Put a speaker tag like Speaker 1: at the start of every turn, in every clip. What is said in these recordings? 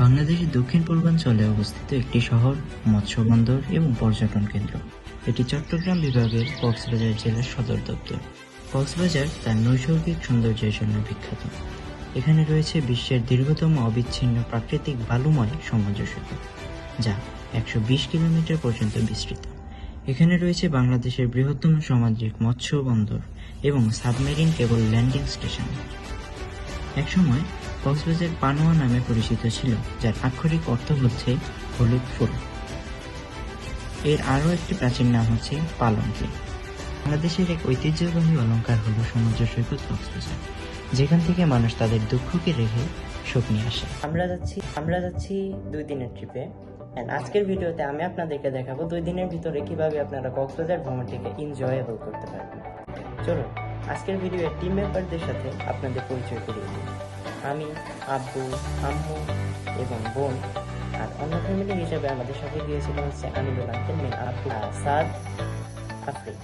Speaker 1: বাংলাদেশের দক্ষিণ পূর্বাঞ্চলে অবস্থিত একটি শহর, মৎস্য বন্দর এবং পর্যটন কেন্দ্র। এটি চট্টগ্রাম বিভাগের কক্সবাজার জেলার সদর দপ্তর। কক্সবাজার তার নৈসর্গিক সৌন্দর্যের জন্য বিখ্যাত। এখানে রয়েছে বিশ্বের দীর্ঘতম অবিচ্ছিন্ন প্রাকৃতিক বালুময় সমুদ্র সৈকত যা একশো বিশ কিলোমিটার পর্যন্ত বিস্তৃত। এখানে রয়েছে বাংলাদেশের বৃহত্তম সামাজিক মৎস্য বন্দর এবং সাবমেরিন কেবল ল্যান্ডিং স্টেশন। একসময় কক্সবাজার পানোয়া নামে পরিচিত ছিল, যার আক্ষরিক অর্থ হচ্ছে হলুদ ফুল। এর আরও একটি প্রাচীন নাম হচ্ছে পালঙ্কি। বাংলাদেশের এক ঐতিহ্যবাহী অলংকার হল সমুদ্র সৈকত কক্সবাজার, যেখান থেকে মানুষ তাদের দুঃখকে রেখে শোক নিয়ে আসে।
Speaker 2: আমরা যাচ্ছি আমরা যাচ্ছি দুই দিনের ট্রিপে অ্যান্ড আজকের ভিডিওতে আমি আপনাদেরকে দেখাবো দুই দিনের ভিতরে কীভাবে আপনারা কক্সবাজার ভ্রমণটিকে এনজয়েবল করতে পারবেন। চলুন, আজকের ভিডিওয়ে টিম মেম্বারদের সাথে আপনাদের পরিচয় করিয়ে দিই। আমি, আব্বু, আম্মু এবং বোন আর অন্য ফ্যামিলি হিসেবে আমাদের সাথে গিয়েছিল হচ্ছে আমিনুল আঙ্কেল মেন আব্বু আর সাদ আফরিন।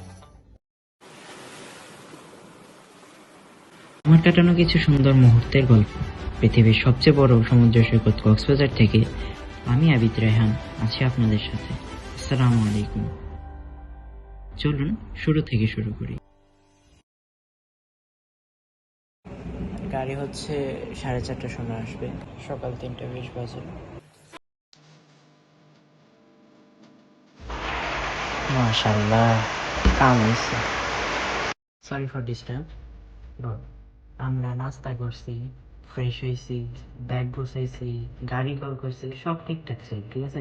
Speaker 1: আমার কাটানো কিছু সুন্দর মুহূর্তের গল্প। পৃথিবীর সবচেয়ে বড় সমুদ্র সৈকত কক্সবাজার থেকে আমি আবিদ রেহান আছি আপনাদের সাথে। আসসালামু আলাইকুম। চলুন শুরু থেকে শুরু করি।
Speaker 2: গাড়ি হচ্ছে সাড়ে চারটার সময় আসবে। সকাল তিনটা বিশ বাজে।
Speaker 1: মাশাল্লাহ কাম হয়েছে সরি ফর ডিস্টার্ব আমরা নাস্তা করছি ফ্রেশ হয়েছি ব্যাগ বসাইছি গাড়ি কল করছি, সব ঠিকঠাক ছিল ঠিক আছে?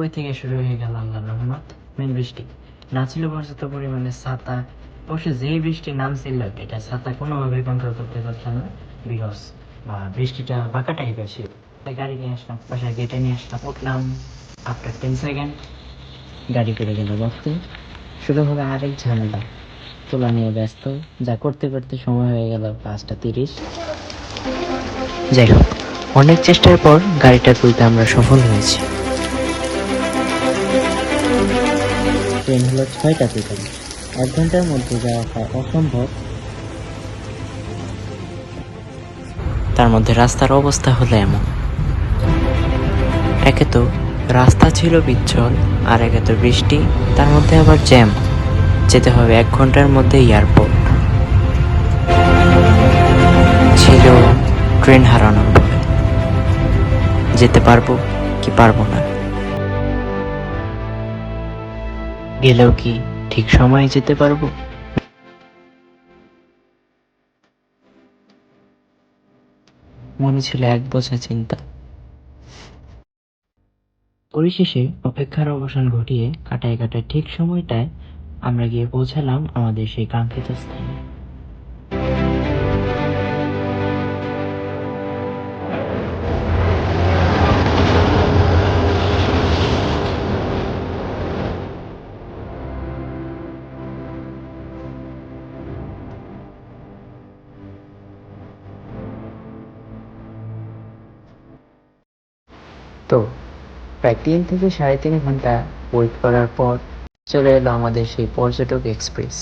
Speaker 1: ওই থেকে শুরু হয়ে গেল আল্লাহ রহমত। মেন বৃষ্টি। না ছিল পর্যাপ্ত পরিমাণে ছাতা অবশ্য যেই বৃষ্টি নামছিল এটা ছাতা কোনোভাবে কন্ট্রোল করতে পারতাম না বিকজ বৃষ্টিটা বাঁকা টাইপের ছিল। গাড়ি নিয়ে আসলাম বাসায় গেটে নিয়ে আসলাম, উঠলাম। আফটার টেন সেকেন্ড গাড়ি করে গেল বক্সে শুরু হলো আরেক ঝামেলা তোলা নিয়ে ব্যস্ত, যা করতে করতে সময় হয়ে গেল পাঁচটা তিরিশ। যাই হোক, অনেক চেষ্টার পর গাড়িটা তুলতে আমরা সফল হয়েছি। ট্রেন হলো ছয়টা থেকে। এক ঘণ্টার মধ্যে যাওয়া অসম্ভব। তার মধ্যে রাস্তার অবস্থা হলো এমন। একে তো রাস্তা ছিল বিচ্ছল, আর একে তো বৃষ্টি, তার মধ্যে আবার জ্যাম। যেতে হবে এক ঘণ্টার মধ্যে এয়ারপোর্ট। ছিল ট্রেন হারানোর যেতে পারব কি পারব না। গেলেও কি ঠিক সময়ে যেতে পারব? মনে ছিল এক বোঝা চিন্তা। পরিশেষে অপেক্ষার অবসান ঘটিয়ে কাটায় কাটায় ঠিক সময়টায় আমরা গিয়ে পৌঁছালাম আমাদের সেই কাঙ্ক্ষিত স্থানে। তো প্রায় তিন থেকে সাড়ে তিন ঘণ্টা ওয়েট করার পর চলে এলো আমাদের সেই পর্যটক এক্সপ্রেস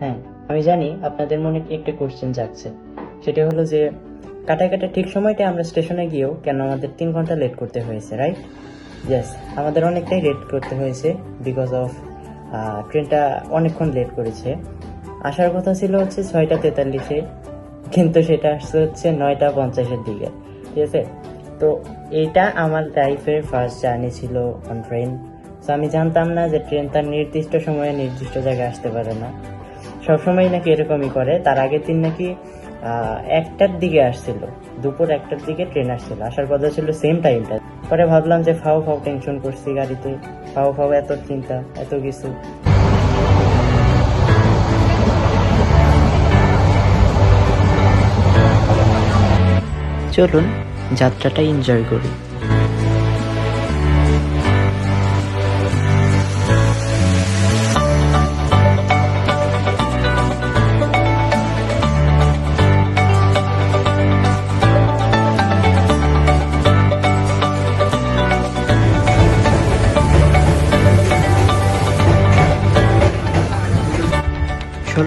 Speaker 2: হ্যাঁ আমি জানি আপনাদের মনে একটা কোশ্চেন জাগছে। সেটা হলো যে কাটা কাটা ঠিক সময়টা আমরা স্টেশনে গিয়েও কেন আমাদের তিন ঘণ্টা লেট করতে হয়েছে রাইট ইয়েস আমাদের অনেকটাই লেট করতে হয়েছে বিকজ অফ ট্রেনটা অনেকক্ষণ লেট করেছে। আসার কথা ছিল হচ্ছে ছয়টা তেতাল্লিশে, কিন্তু সেটা আসছে হচ্ছে নয়টা পঞ্চাশের দিকে। ঠিক আছে? তো এইটা আমার লাইফের ফার্স্ট জার্নি ছিল অন ট্রেন তো আমি জানতাম না যে ট্রেন তার নির্দিষ্ট সময়ে নির্দিষ্ট জায়গায় আসতে পারে না। সবসময় নাকি এরকমই করে। তার আগের দিন নাকি একটার দিকে আসছিল। দুপুর একটার দিকে ট্রেন আসছিল। আসার কথা ছিল সেম টাইমটা পরে ভাবলাম যে ফাও ফাও টেনশন করছি গাড়িতে। ফাও ফাও এত চিন্তা, এত কিছু।
Speaker 1: চলুন, যাত্রাটা এনজয় করি।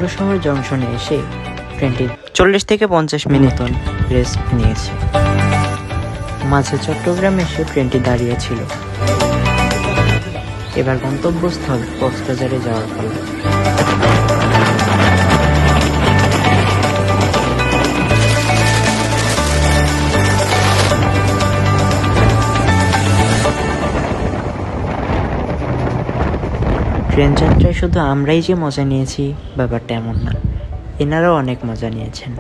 Speaker 1: শহর জংশনে এসে ট্রেনটি চল্লিশ থেকে পঞ্চাশ মিনিট রেস্ট নিয়েছে। মাঝে চট্টগ্রামে এসে ট্রেনটি দাঁড়িয়েছিল। এবার গন্তব্যস্থল কক্সবাজারে যাওয়ার পালা। ট্রেন যাত্রায় শুধু আমরাই যে মজা নিয়েছি, ব্যাপারটা এমন না। এনারাও অনেক মজা নিয়েছেন।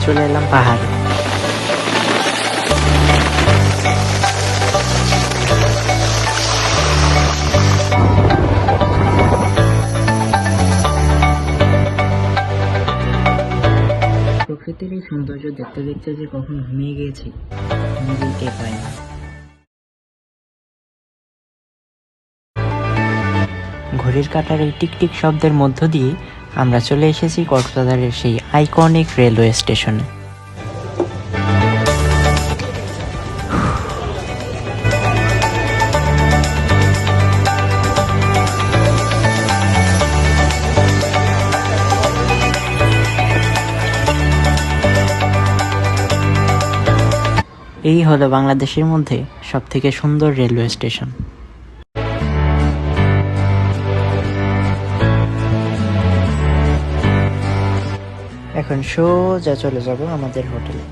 Speaker 1: চলে এলাম পাহাড়ে। প্রকৃতির এই সৌন্দর্য দেখতে দেখতে যে কখন ঘুমিয়ে গিয়েছি, নিজেকে পাই না। ঘড়ির কাটার এই টিকটিক শব্দের মধ্য দিয়ে আমরা চলে এসেছি কক্সবাজারের সেই আইকনিক রেলওয়ে স্টেশনে এই হলো বাংলাদেশের মধ্যে সবথেকে সুন্দর রেলওয়ে স্টেশন। এখন সোজা চলে যাব আমাদের হোটেলে।